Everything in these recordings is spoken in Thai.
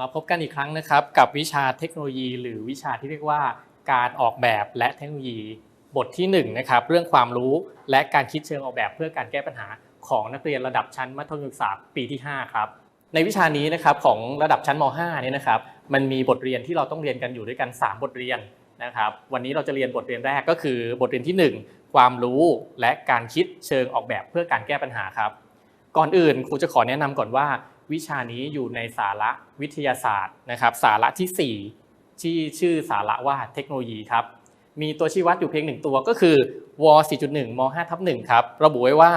มาพบกันอีกครั้งนะครับ กับวิชาเทคโนโลยี หรือวิชาที่เรียกว่าการออกแบบและเทคโนโลยี บทที่1นะครับเรื่องความรู้และการคิดเชิงออกแบบเพื่อการแก้ปัญหาของนักเรียนระดับชั้นมัธยมศึกษาปีที่ 5 ครับ ในวิชานี้นะครับของระดับชั้นม 5 เนี่ยนะครับมันมีบทเรียนที่เราต้องเรียนกันอยู่ด้วยกัน 3 บทเรียนนะครับวันนี้เราจะเรียนบทเรียนแรกก็คือบทเรียนที่ 1 ความรู้และการคิดเชิงออกแบบเพื่อการแก้ปัญหาครับ ก่อนอื่นครูจะขอแนะนำก่อนว่า วิชานี้อยู่ในสาระวิทยาศาสตร์นะครับ สาระที่ 4 ที่ชื่อสาระว่าเทคโนโลยีครับ มีตัวชี้วัดอยู่เพียงหนึ่งตัวก็คือว4.1ม5ทับ1ครับ ระบุไว้ว่า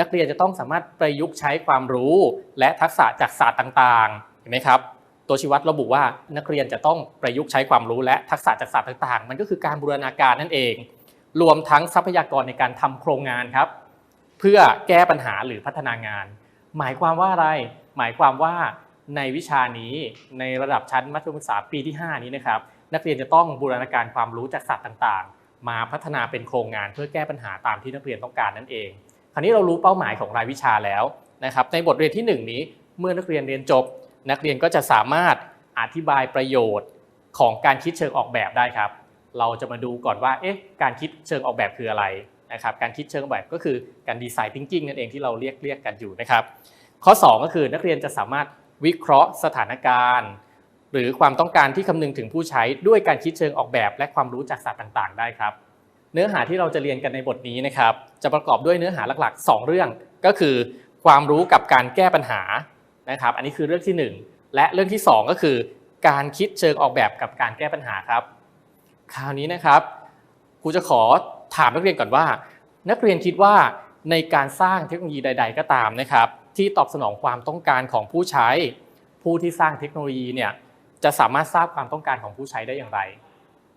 นักเรียนจะต้องสามารถประยุกต์ใช้ความรู้ และทักษะจากศาสตร์ต่างๆ เห็นไหมครับ ตัวชี้วัดระบุว่านักเรียนจะต้องประยุกต์ใช้ความรู้และทักษะจากศาสตร์ต่างๆ มันก็คือการบูรณาการนั่นเอง รวมทั้งทรัพยากรในการทำโครงงานครับ เพื่อแก้ปัญหาหรือพัฒนางาน หมายความว่าอะไร หมายความว่าในวิชานี้ในระดับชั้นมัธยมศึกษาปีที่ 5 นี้นะครับ นักเรียนจะต้องบูรณาการความรู้จากศาสตร์ต่างๆ มาพัฒนาเป็นโครงงานเพื่อแก้ปัญหาตามที่นักเรียนต้องการนั่นเอง คราวนี้เรารู้เป้าหมายของรายวิชาแล้วนะครับ ในบทเรียนที่ 1 นี้เมื่อนักเรียนเรียนจบ นักเรียนก็จะสามารถอธิบายประโยชน์ของการคิดเชิงออกแบบได้ครับ เราจะมาดูก่อนว่าเอ๊ะการคิดเชิงออกแบบคืออะไรนะครับ การคิดเชิงออกแบบก็คือการดีไซน์ thinking นั่นเองที่เราเรียกเรียกกันอยู่นะครับ ข้อ 2 ก็คือนักเรียนจะสามารถวิเคราะห์สถานการณ์ หรือความต้องการที่คำนึงถึงผู้ใช้ด้วยการคิดเชิงออกแบบ และความรู้จากศาสตร์ต่างๆ ได้ครับ เนื้อหาที่เราจะเรียนกันในบทนี้นะครับจะประกอบด้วยเนื้อหาหลักๆ 2 เรื่อง ก็คือความรู้กับการแก้ปัญหานะครับอันนี้คือเรื่องที่ 1 และเรื่องที่ 2 ก็คือ การคิดเชิงออกแบบกับการแก้ปัญหาครับคราวนี้นะครับครูจะขอถามนักเรียนก่อนว่า นักเรียนคิดว่าในการสร้างเทคโนโลยีใด ๆ ก็ตามนะครับ ที่ตอบสนองความต้องการของผู้ใช้ ผู้ที่สร้างเทคโนโลยีเนี่ยจะสามารถทราบความต้องการของผู้ใช้ได้อย่างไร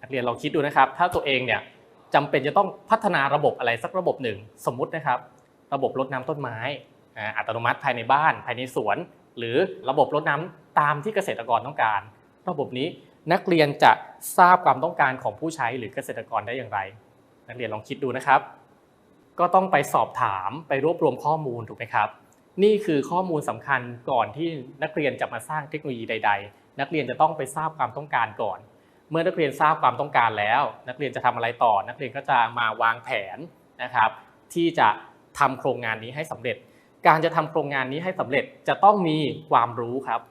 นักเรียนเราคิดดูนะครับ ถ้าตัวเองเนี่ยจำเป็นจะต้องพัฒนาระบบอะไรสักระบบหนึ่ง สมมุตินะครับ ระบบรดน้ำต้นไม้อัตโนมัติภายในบ้าน ภายในสวน หรือระบบรดน้ำตามที่เกษตรกรต้องการ ระบบนี้นักเรียนจะทราบความต้องการของผู้ใช้หรือเกษตรกรได้อย่างไร นักเรียนลองคิดดูนะครับ ก็ต้องไปสอบถามไปรวบรวมข้อมูลถูกไหมครับ นี่คือข้อมูลสำคัญก่อนที่นักเรียนจะมาสร้างเทคโนโลยีใด ๆ นักเรียนจะต้องไปทราบความต้องการก่อน เมื่อนักเรียนทราบความต้องการแล้ว นักเรียนจะทำอะไรต่อ นักเรียนก็จะมาวางแผนนะครับ ที่จะทำโครงงานนี้ให้สำเร็จ การจะทำโครงงานนี้ให้สำเร็จจะต้องมีความรู้ครับ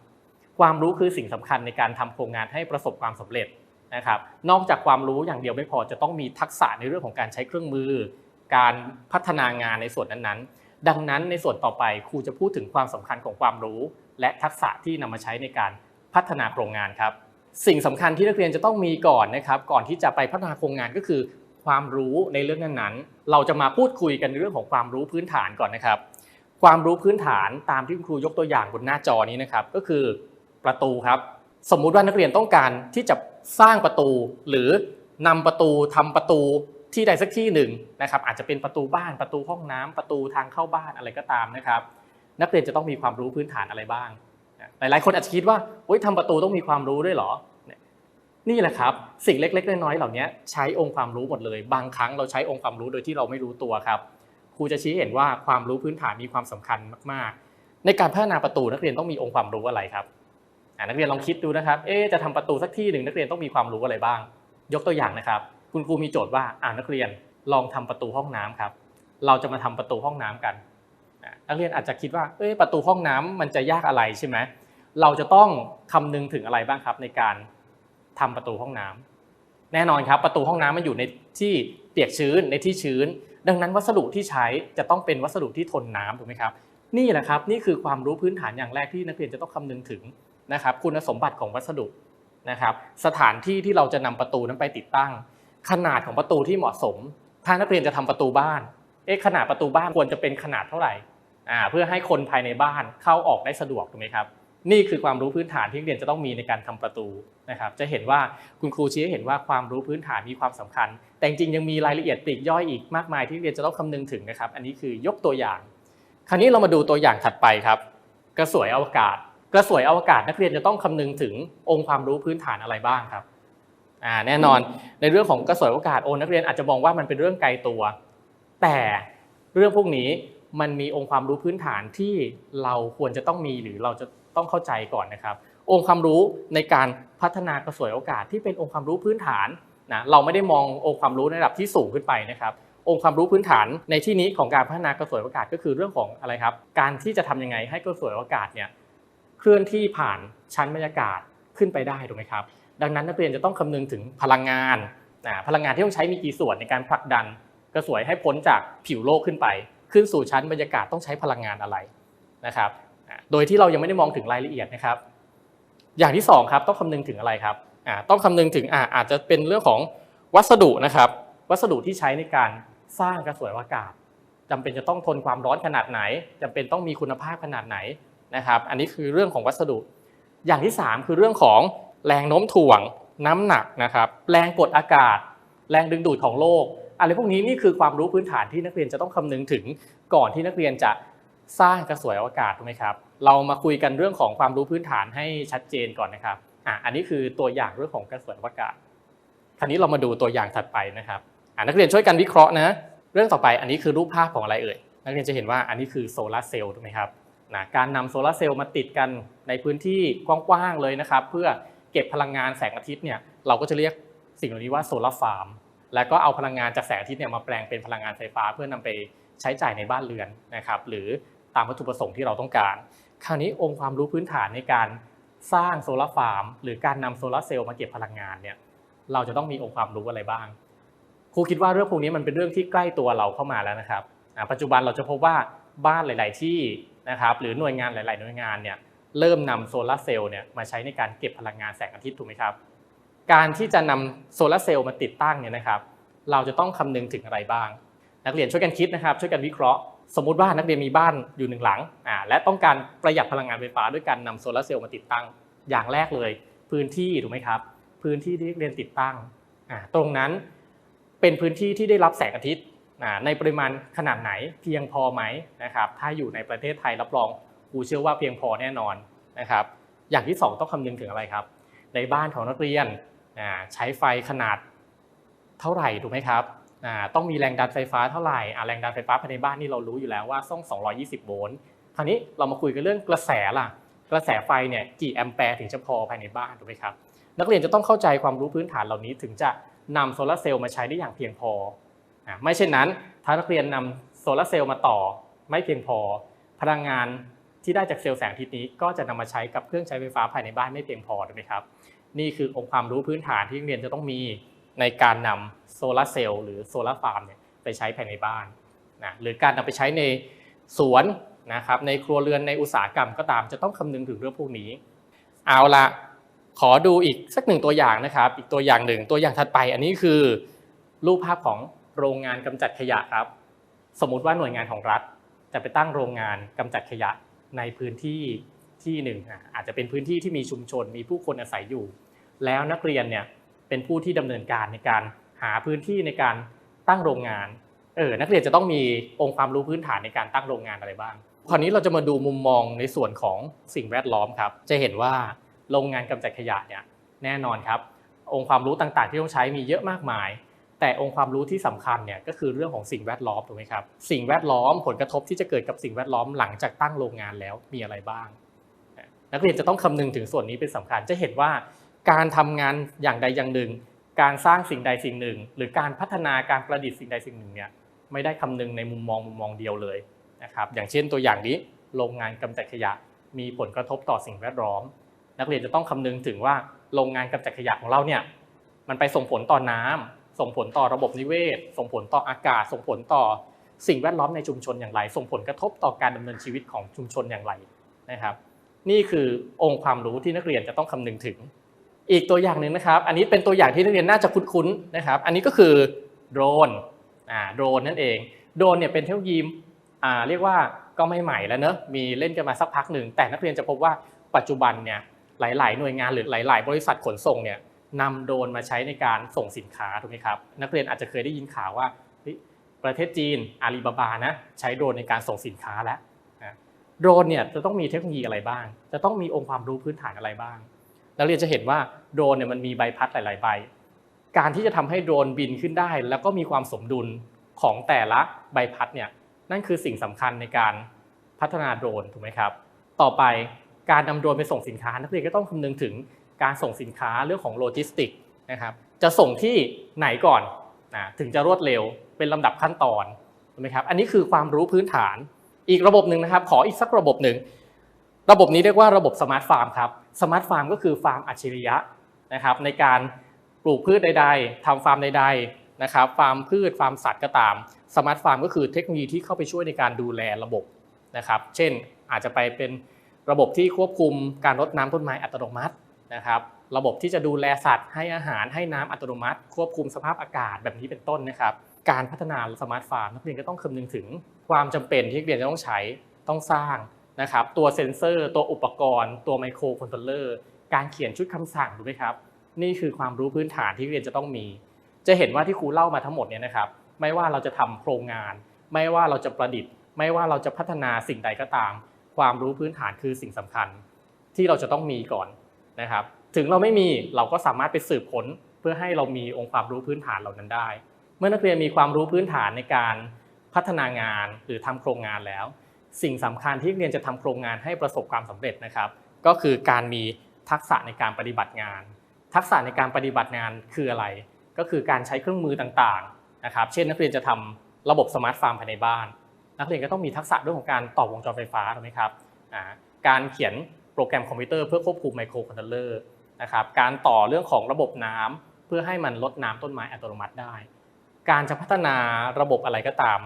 ความรู้คือสิ่งสำคัญในการทำโครงงานให้ประสบความสำเร็จนะครับ นอกจากความรู้อย่างเดียวไม่พอจะต้องมีทักษะในเรื่องของการใช้เครื่องมือ การพัฒนางานในส่วนนั้นๆ ดังนั้นในส่วนต่อไปครูจะพูดถึงความสำคัญของความรู้ และทักษะที่นำมาใช้ในการพัฒนาโครงงานครับ สิ่งสำคัญที่นักเรียนจะต้องมีก่อนนะครับ ก่อนที่จะไปพัฒนาโครงงานก็คือ ความรู้ในเรื่องนั้นๆ เราจะมาพูดคุยกันในเรื่องของความรู้พื้นฐานก่อนนะครับ ความรู้พื้นฐานตามที่คุณครูยกตัวอย่างบนหน้าจอนี้นะครับก็คือประตูครับ สมมุติว่านักเรียนต้องการที่จะสร้างประตู หรือนำประตูทำประตู ที่ใดสักที่หนึ่งนะครับอาจจะเป็นประตูบ้านประตูห้องน้ำประตูทางเข้าบ้านอะไรก็ตามนะครับ นักเรียนจะต้องมีความรู้พื้นฐานอะไรบ้าง หลายๆคนอาจจะคิดว่าโอ๊ยทำประตูต้องมีความรู้ด้วยเหรอ นี่แหละครับสิ่งเล็ก ๆ น้อยๆเหล่านี้ใช้องค์ความรู้หมดเลย บางครั้งเราใช้องค์ความรู้โดยที่เราไม่รู้ตัวครับครูจะชี้เห็นว่าความรู้พื้นฐานมีความสำคัญมากๆ ในการพัฒนาประตูนักเรียนต้องมีองค์ความรู้อะไรครับนักเรียนลองคิดดูนะครับ เอ๊จะทำประตูสักที่หนึ่งนักเรียนต้องมีความรู้อะไรบ้าง ยกตัวอย่างนะครับ คุณครูมีโจทย์ว่าอ่านักเรียนลองทำประตูห้องน้ำครับ เราจะมาทำประตูห้องน้ำกัน นักเรียนอาจจะคิดว่าเอ้ยประตูห้องน้ำมันจะยากอะไรใช่ไหมเราจะต้องคำนึงถึงอะไรบ้างครับ ในการทำประตูห้องน้ำแน่นอนครับ ประตูห้องน้ำมันอยู่ในที่เปียกชื้นในที่ชื้น ดังนั้นวัสดุที่ใช้จะต้องเป็นวัสดุที่ทนน้ำถูกไหมครับ นี่แหละครับนี่คือความรู้พื้นฐานอย่างแรกที่นักเรียนจะต้องคำนึงถึงนะครับ คุณสมบัติของวัสดุนะครับ สถานที่ที่เราจะนำประตูนั้นไปติดตั้ง ขนาดของประตูที่เหมาะสม ถ้านักเรียนจะทำประตูบ้าน เอ๊ะขนาดประตูบ้านควรจะเป็นขนาดเท่าไหร่อ่าเพื่อให้คนภายในบ้านเข้าออกได้สะดวกถูกไหมครับนี่คือความรู้พื้นฐานที่เรียนจะต้องมีในการทำประตูนะครับ จะเห็นว่าคุณครูชี้ให้เห็นว่าความรู้พื้นฐานมีความสำคัญ แต่จริงยังมีรายละเอียดปลีกย่อยอีกมากมายที่เรียนจะต้องคำนึงถึงนะครับ อันนี้คือยกตัวอย่าง คราวนี้เรามาดูตัวอย่างถัดไปครับ กระสวยอวกาศ กระสวยอวกาศนักเรียนจะต้องคำนึงถึงองค์ความรู้พื้นฐานอะไรบ้างครับ อ่าแน่นอนในเรื่องของกระสวยอวกาศโอนักเรียนอาจจะมองว่ามันเป็นเรื่องไกลตัว แต่เรื่องพวกนี้มันมีองค์ความรู้พื้นฐานที่เราควรจะต้องมีหรือเราจะต้องเข้าใจก่อนนะครับ องค์ความรู้ในการพัฒนากระสวยโอกาสที่เป็นองค์ความรู้พื้นฐานนะเราไม่ได้มององค์ความรู้ในระดับที่สูงขึ้นไปนะครับ องค์ความรู้พื้นฐานในที่นี้ของการพัฒนากระสวยโอกาสก็คือเรื่องของอะไรครับ การที่จะทำยังไงให้กระสวยโอกาสเนี่ยเคลื่อนที่ผ่านชั้นบรรยากาศขึ้นไปได้ถูกไหมครับ ดังนั้นนักเรียนจะต้องคำนึงถึงพลังงานพลังงานที่ต้องใช้มีกี่ส่วนในการผลักดันกระสวยให้พ้นจากผิวโลกขึ้นไป ขึ้นสู่ชั้นบรรยากาศต้องใช้พลังงานอะไรนะครับโดยที่เรายังไม่ได้มองถึงรายละเอียดนะครับ อย่างที่สองครับต้องคำนึงถึงอะไรครับต้องคำนึงถึงอาจจะเป็นเรื่องของวัสดุนะครับ วัสดุที่ใช้ในการสร้างกระสวยอากาศจำเป็นจะต้องทนความร้อนขนาดไหนจำเป็นต้องมีคุณภาพขนาดไหนนะครับ อันนี้คือเรื่องของวัสดุ อย่างที่ 3 คือเรื่องของ แรงโน้มถ่วง น้ำหนักนะครับ แรงกดอากาศ แรงดึงดูดของโลก อะไรพวกนี้นี่คือความรู้พื้นฐานที่นักเรียนจะต้องคำนึงถึงก่อนที่นักเรียนจะสร้างกระสวยอวกาศถูกไหมครับ เรามาคุยกันเรื่องของความรู้พื้นฐานให้ชัดเจนก่อนนะครับ อะ อันนี้คือตัวอย่างเรื่องของกระสวยอวกาศ คราวนี้เรามาดูตัวอย่างถัดไปนะครับ อะนักเรียนช่วยกันวิเคราะห์นะ เรื่องต่อไปอันนี้คือรูปภาพของอะไรเอ่ย นักเรียนจะเห็นว่าอันนี้คือโซลาร์เซลล์ถูกไหมครับนะการนำโซลาร์เซลล์มาติดกันในพื้นที่กว้างๆเลยนะครับ เพื่อ เก็บพลังงานแสงอาทิตย์เนี่ยเราก็จะเรียกสิ่งเหล่านี้ว่าโซลาร์ฟาร์มแล้วก็เอาพลังงานจากแสงอาทิตย์เนี่ยมาแปลงเป็นพลังงานไฟฟ้า เพื่อนำไปใช้จ่ายในบ้านเรือนนะครับหรือตามวัตถุประสงค์ที่เราต้องการ คราวนี้องค์ความรู้พื้นฐานในการสร้างโซลาร์ฟาร์มหรือการนำโซลาร์เซลล์มาเก็บพลังงานเนี่ยเราจะต้องมีองค์ความรู้อะไรบ้างครูคิดว่าเรื่องพวกนี้มันเป็นเรื่องที่ใกล้ตัวเราเข้ามาแล้วนะครับปัจจุบันเราจะพบว่าบ้านหลาย ๆ ที่นะครับหรือหน่วยงานหลาย ๆ หน่วยงานเนี่ย เริ่มนำโซลาร์เซลล์เนี่ยมาใช้ในการเก็บพลังงานแสงอาทิตย์ถูกไหมครับ การที่จะนำโซลาร์เซลล์มาติดตั้งเนี่ยนะครับ เราจะต้องคำนึงถึงอะไรบ้าง นักเรียนช่วยกันคิดนะครับ ช่วยกันวิเคราะห์ สมมุติว่านักเรียนมีบ้านอยู่หนึ่งหลังอ่าและต้องการประหยัดพลังงานไฟฟ้าด้วยการนำโซลาร์เซลล์มาติดตั้ง อย่างแรกเลย พื้นที่ถูกไหมครับ พื้นที่ที่นักเรียนติดตั้งอ่าตรงนั้นเป็นพื้นที่ที่ได้รับแสงอาทิตย์อ่าในปริมาณขนาดไหนเพียงพอไหมนะครับ ถ้าอยู่ในประเทศไทยรับรอง รูเชื่อว่าเพียงพอแน่นอนนะครับ อย่างที่สองต้องคำนึงถึงอะไรครับ ในบ้านของนักเรียนใช้ไฟขนาดเท่าไหร่ถูกไหมครับต้องมีแรงดันไฟฟ้าเท่าไหร่แรงดันไฟฟ้าภายในบ้านนี่เรารู้อยู่แล้วว่าต้อง 220 โวลต์คราวนี้เรามาคุยกันเรื่องกระแสล่ะ กระแสไฟเนี่ยกี่แอมแปร์ถึงจะพอภายในบ้านถูกไหมครับ นักเรียนจะต้องเข้าใจความรู้พื้นฐานเหล่านี้ถึงจะนำโซลาร์เซลล์มาใช้ได้อย่างเพียงพอ ไม่เช่นนั้นถ้านักเรียนนำโซลาร์เซลล์มาต่อไม่เพียงพอ พลังงาน ที่ได้จากเซลล์แสงอาทิตย์นี้ก็จะนำมาใช้กับเครื่องใช้ไฟฟ้าภายในบ้านไม่เพียงพอถูกไหมครับ นี่คือองค์ความรู้พื้นฐานที่นักเรียนจะต้องมีในการนำโซลาร์เซลล์หรือโซลาร์ฟาร์มเนี่ยไปใช้ภายในบ้านนะหรือการนำไปใช้ในสวนนะครับในครัวเรือนในอุตสาหกรรมก็ตามจะต้องคำนึงถึงเรื่องพวกนี้ เอาละขอดูอีกสักหนึ่งตัวอย่างนะครับ อีกตัวอย่างหนึ่งตัวอย่างถัดไป อันนี้คือรูปภาพของโรงงานกำจัดขยะครับ สมมุติว่าหน่วยงานของรัฐจะไปตั้งโรงงานกำจัดขยะ ในพื้นที่ที่หนึ่งอาจจะเป็นพื้นที่ที่มีชุมชนมีผู้คนอาศัยอยู่ แล้วนักเรียนเนี่ยเป็นผู้ที่ดำเนินการในการหาพื้นที่ในการตั้งโรงงานเออนักเรียนจะต้องมีองค์ความรู้พื้นฐานในการตั้งโรงงานอะไรบ้างคราวนี้เราจะมาดูมุมมองในส่วนของสิ่งแวดล้อมครับ จะเห็นว่าโรงงานกำจัดขยะเนี่ยแน่นอนครับ องค์ความรู้ต่างๆ ที่ต้องใช้มีเยอะมากมาย แต่องค์ความรู้ที่สำคัญเนี่ยก็คือเรื่องของสิ่งแวดล้อมถูกไหมครับสิ่งแวดล้อมผลกระทบที่จะเกิดกับสิ่งแวดล้อมหลังจากตั้งโรงงานแล้วมีอะไรบ้างนักเรียนจะต้องคำนึงถึงส่วนนี้เป็นสำคัญจะเห็นว่าการทำงานอย่างใดอย่างหนึ่ง การสร้างสิ่งใดสิ่งหนึ่ง หรือการพัฒนาการประดิษฐ์สิ่งใดสิ่งหนึ่งเนี่ยไม่ได้คำนึงในมุมมองมุมมองเดียวเลยนะครับอย่างเช่นตัวอย่างนี้โรงงานกำจัดขยะ มีผลกระทบต่อสิ่งแวดล้อม นักเรียนจะต้องคำนึงถึงว่าโรงงานกำจัดขยะของเราเนี่ยมันไปส่งผลต่อน้ำ ส่งผลต่อระบบนิเวศ ส่งผลต่ออากาศ ส่งผลต่อสิ่งแวดล้อมในชุมชนอย่างไร ส่งผลกระทบต่อการดำเนินชีวิตของชุมชนอย่างไรนะครับ นี่คือองค์ความรู้ที่นักเรียนจะต้องคำนึงถึง อีกตัวอย่างหนึ่งนะครับ อันนี้เป็นตัวอย่างที่นักเรียนน่าจะคุ้นๆนะครับ อันนี้ก็คือโดรนอ่าโดรนนั่นเอง โดรนเนี่ยเป็นเทคโนโลยีอ่าเรียกว่าก็ไม่ใหม่แล้วเนอะมีเล่นกันมาสักพักหนึ่งแต่นักเรียนจะพบว่าปัจจุบันเนี่ยหลาย ๆ หน่วยงานหรือหลาย ๆ บริษัทขนส่งเนี่ย นำโดรนมาใช้ในการส่งสินค้าถูกไหมครับ นักเรียนอาจจะเคยได้ยินข่าวว่าประเทศจีนอาลีบาบานะใช้โดรนในการส่งสินค้าแล้วโดรนเนี่ยจะต้องมีเทคโนโลยีอะไรบ้าง จะต้องมีองค์ความรู้พื้นฐานอะไรบ้าง นักเรียนจะเห็นว่าโดรนเนี่ยมันมีใบพัดหลาย ๆ ใบ การที่จะทำให้โดรนบินขึ้นได้ แล้วก็มีความสมดุลของแต่ละใบพัดเนี่ยนั่นคือสิ่งสำคัญในการพัฒนาโดรนถูกไหมครับ ต่อไปการนำโดรนไปส่งสินค้า นักเรียนก็ต้องคำนึงถึง การส่งสินค้าเรื่องของโลจิสติกนะครับจะส่งที่ไหนก่อนนะถึงจะรวดเร็วเป็นลำดับขั้นตอนถูกไหมครับอันนี้คือความรู้พื้นฐานอีกระบบหนึ่งนะครับ ขออีกสักระบบหนึ่งระบบนี้เรียกว่าระบบสมาร์ทฟาร์มครับสมาร์ทฟาร์มก็คือฟาร์มอัจฉริยะนะครับในการปลูกพืชใด ๆทำฟาร์มใด ๆนะครับฟาร์มพืชฟาร์มสัตว์ก็ตามสมาร์ทฟาร์มก็คือเทคโนโลยีที่เข้าไปช่วยในการดูแลระบบนะครับ เช่นอาจจะไปเป็นระบบที่ควบคุมการรดน้ำต้นไม้อัตโนมัติ นะครับระบบที่จะดูแลสัตว์ให้อาหารให้น้ำอัตโนมัติ ควบคุมสภาพอากาศแบบนี้เป็นต้นนะครับ การพัฒนาสมาร์ทฟาร์มนักเรียนก็ต้องคำนึงถึงความจำเป็นที่นักเรียนจะต้องใช้ต้องสร้างนะครับตัวเซ็นเซอร์ ตัวอุปกรณ์ ตัวไมโครคอนโทรลเลอร์การเขียนชุดคำสั่งถูกไหมครับนี่คือความรู้พื้นฐานที่เรียนจะต้องมี จะเห็นว่าที่ครูเล่ามาทั้งหมดเนี่ยนะครับ ไม่ว่าเราจะทำโครงงาน ไม่ว่าเราจะประดิษฐ์ ไม่ว่าเราจะพัฒนาสิ่งใดก็ตาม ความรู้พื้นฐานคือสิ่งสำคัญ ที่เราจะต้องมีก่อน นะครับ ถึงเราไม่มีเราก็สามารถไปสืบค้นเพื่อให้เรามีองค์ความรู้พื้นฐานเหล่านั้นได้ เมื่อนักเรียนมีความรู้พื้นฐานในการพัฒนางานหรือทำโครงงานแล้ว สิ่งสำคัญที่นักเรียนจะทำโครงงานให้ประสบความสำเร็จนะครับ ก็คือการมีทักษะในการปฏิบัติงาน ทักษะในการปฏิบัติงานคืออะไร ก็คือการใช้เครื่องมือต่างๆนะครับ เช่น นักเรียนจะทำระบบสมาร์ทฟาร์มภายในบ้าน นักเรียนก็ต้องมีทักษะเรื่องของการต่อวงจรไฟฟ้าถูกไหมครับอ่าการเขียน โปรแกรมคอมพิวเตอร์เพื่อควบคุมไมโครคอนโทรลเลอร์นะครับการต่อเรื่องของระบบน้ำเพื่อให้มันลดน้ำต้นไม้อัตโนมัติได้ การจะพัฒนาระบบอะไรก็ตาม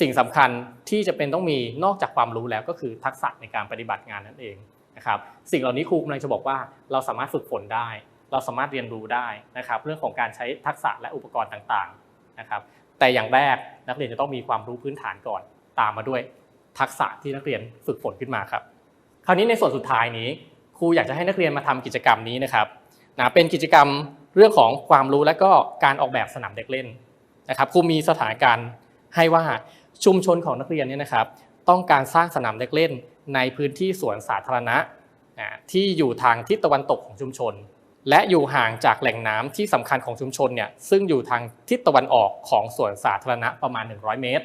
สิ่งสำคัญที่จะเป็นต้องมีนอกจากความรู้แล้วก็คือทักษะในการปฏิบัติงานนั่นเองนะครับสิ่งเหล่านี้ครูกำลังจะบอกว่าเราสามารถฝึกฝนได้ เราสามารถเรียนรู้ได้นะครับเรื่องของการใช้ทักษะและอุปกรณ์ต่างๆนะครับแต่อย่างแรกนักเรียนจะต้องมีความรู้พื้นฐานก่อน ตามมาด้วยทักษะที่นักเรียนฝึกฝนขึ้นมาครับ คราวนี้ในส่วนสุดท้ายนี้ ครูอยากจะให้นักเรียนมาทำกิจกรรมนี้นะครับนะเป็นกิจกรรมเรื่องของความรู้และก็การออกแบบสนามเด็กเล่นนะครับครูมีสถานการณ์ให้ว่าชุมชนของนักเรียนเนี่ยนะครับ ต้องการสร้างสนามเด็กเล่น ในพื้นที่สวนสาธารณะที่อยู่ทางทิศตะวันตกของชุมชน และอยู่ห่างจากแหล่งน้ำที่สำคัญของชุมชนเนี่ยซึ่งอยู่ทางทิศตะวันออกของสวนสาธารณะประมาณ 100 เมตร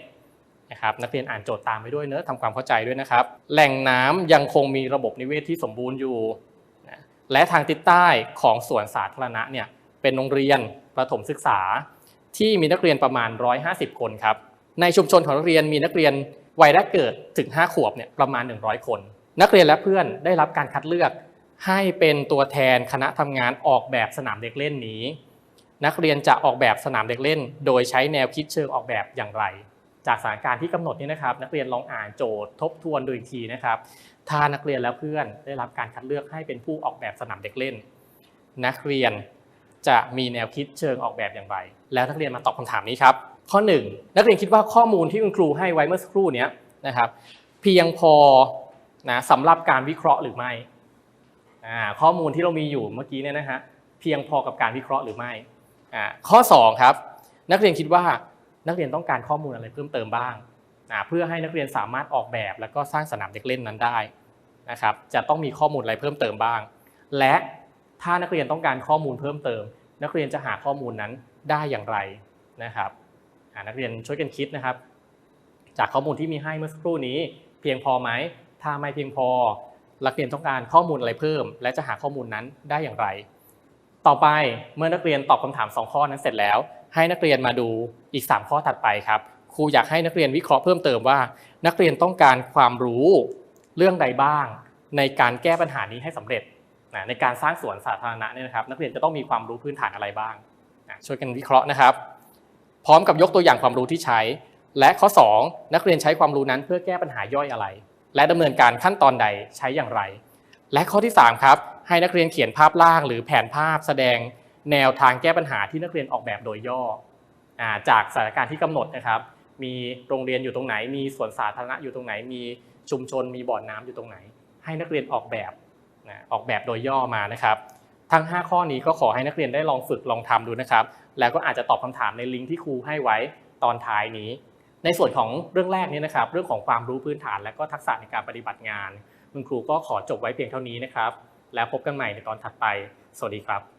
นะครับนักเรียนอ่านโจทย์ตามไปด้วยเนอะทำความเข้าใจด้วยนะครับ แหล่งน้ำยังคงมีระบบนิเวศที่สมบูรณ์อยู่ และทางทิศใต้ของสวนสาธารณะเนี่ยเป็นโรงเรียนประถมศึกษา ที่มีนักเรียนประมาณ 150 คนครับในชุมชนของนักเรียนมีนักเรียนวัยแรกเกิดถึง 5 ขวบเนี่ยประมาณ 100 คน นักเรียนและเพื่อนได้รับการคัดเลือก ให้เป็นตัวแทนคณะทำงานออกแบบสนามเด็กเล่นนี้ นักเรียนจะออกแบบสนามเด็กเล่น โดยใช้แนวคิดเชิงออกแบบอย่างไร จากสถานการณ์ที่กำหนดนี้นะครับ นักเรียนลองอ่านโจทย์ทบทวนดูอีกทีนะครับ ถ้านักเรียนและเพื่อนได้รับการคัดเลือกให้เป็นผู้ออกแบบสนามเด็กเล่น นักเรียนจะมีแนวคิดเชิงออกแบบอย่างไร แล้วนักเรียนมาตอบคำถามนี้ครับ ข้อ 1 นักเรียนคิดว่าข้อมูลที่คุณครูให้ไว้เมื่อสักครู่นี้นะครับเพียงพอนะสำหรับการวิเคราะห์หรือไม่อ่าข้อมูลที่เรามีอยู่เมื่อกี้เนี่ยนะฮะเพียงพอกับการวิเคราะห์หรือไม่อ่าข้อ 2 ครับ นักเรียนคิดว่า นักเรียนต้องการข้อมูลอะไรเพิ่มเติมบ้างนะเพื่อให้นักเรียนสามารถออกแบบแล้วก็สร้างสนามเด็กเล่นนั้นได้นะครับ จะต้องมีข้อมูลอะไรเพิ่มเติมบ้าง และถ้านักเรียนต้องการข้อมูลเพิ่มเติม นักเรียนจะหาข้อมูลนั้นได้อย่างไรนะครับนักเรียนช่วยกันคิดนะครับ จากข้อมูลที่มีให้เมื่อสักครู่นี้ เพียงพอไหมถ้าไม่เพียงพอนักเรียนต้องการข้อมูลอะไรเพิ่ม และจะหาข้อมูลนั้นได้อย่างไร ต่อไปเมื่อนักเรียนตอบคำถาม 2 ข้อนั้นเสร็จแล้ว ให้นักเรียนมาดูอีก 3 ข้อถัดไปครับ ครูอยากให้นักเรียนวิเคราะห์เพิ่มเติมว่า นักเรียนต้องการความรู้เรื่องใดบ้าง ในการแก้ปัญหานี้ให้สำเร็จนะในการสร้างสวนสาธารณะเนี่ยนะครับ นักเรียนจะต้องมีความรู้พื้นฐานอะไรบ้างนะช่วยกันวิเคราะห์นะครับ พร้อมกับยกตัวอย่างความรู้ที่ใช้ และข้อ 2 นักเรียนใช้ความรู้นั้นเพื่อแก้ปัญหาย่อยอะไร และดำเนินการขั้นตอนใดใช้อย่างไร และข้อที่3ครับให้นักเรียนเขียนภาพล่างหรือแผนภาพแสดง แนวทางแก้ปัญหาที่นักเรียนออกแบบโดยย่ออจากสถานการณ์ที่กำหนดนะครับ มีโรงเรียนอยู่ตรงไหน มีสวนสาธารณะอยู่ตรงไหน มีชุมชน มีบ่อนน้ำอยู่ตรงไหน ให้นักเรียนออกแบบออกแบบโดยย่อมานะครับ ทั้ง 5 ข้อนี้ก็ขอให้นักเรียนได้ลองฝึกลองทำดูนะครับ แล้วก็อาจจะตอบคำถามในลิงก์ที่ครูให้ไว้ตอนท้ายนี้ ในส่วนของเรื่องแรกนี้นะครับ เรื่องของความรู้พื้นฐานและก็ทักษะในการปฏิบัติงาน คุณครูก็ขอจบไว้เพียงเท่านี้นะครับ แล้วพบกันใหม่ในตอนถัดไป สวัสดีครับ